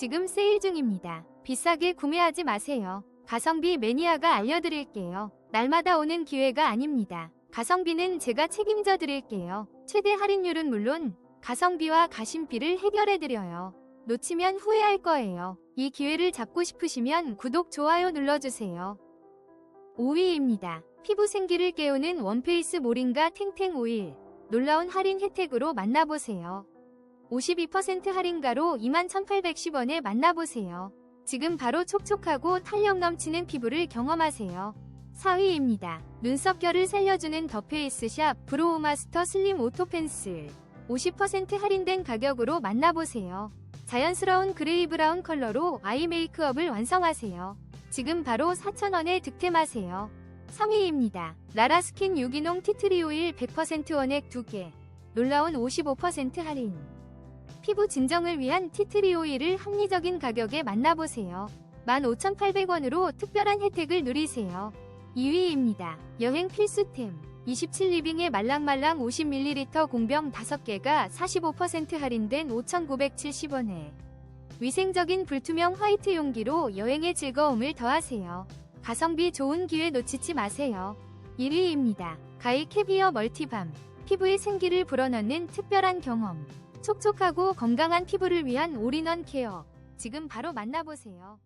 지금 세일 중입니다. 비싸게 구매하지 마세요. 가성비 매니아가 알려드릴게요. 날마다 오는 기회가 아닙니다. 가성비는 제가 책임져 드릴게요. 최대 할인율은 물론 가성비와 가심비를 해결해 드려요. 놓치면 후회할 거예요. 이 기회를 잡고 싶으시면 구독, 좋아요 눌러주세요. 5위입니다. 피부 생기를 깨우는 원페이스 모링가 탱탱 오일. 놀라운 할인 혜택으로 만나보세요. 52% 할인가로 21,810원에 만나보세요. 지금 바로 촉촉하고 탄력 넘치는 피부를 경험하세요. 4위입니다. 눈썹결을 살려주는 더 페이스샵 브로우 마스터 슬림 오토 펜슬. 50% 할인된 가격으로 만나보세요. 자연스러운 그레이 브라운 컬러로 아이 메이크업을 완성하세요. 지금 바로 4,000원에 득템하세요. 3위입니다. 라라스킨 유기농 티트리 오일 100% 원액 2개. 놀라운 55% 할인. 피부 진정을 위한 티트리 오일을 합리적인 가격에 만나보세요. 15,800원으로 특별한 혜택을 누리세요. 2위입니다. 여행 필수템. 27리빙의 말랑말랑 50ml 공병 5개가 45% 할인된 5,970원에 위생적인 불투명 화이트 용기로 여행의 즐거움을 더하세요. 가성비 좋은 기회 놓치지 마세요. 1위입니다. 가이 캐비어 멀티밤. 피부의 생기를 불어넣는 특별한 경험. 촉촉하고 건강한 피부를 위한 올인원 케어. 지금 바로 만나보세요.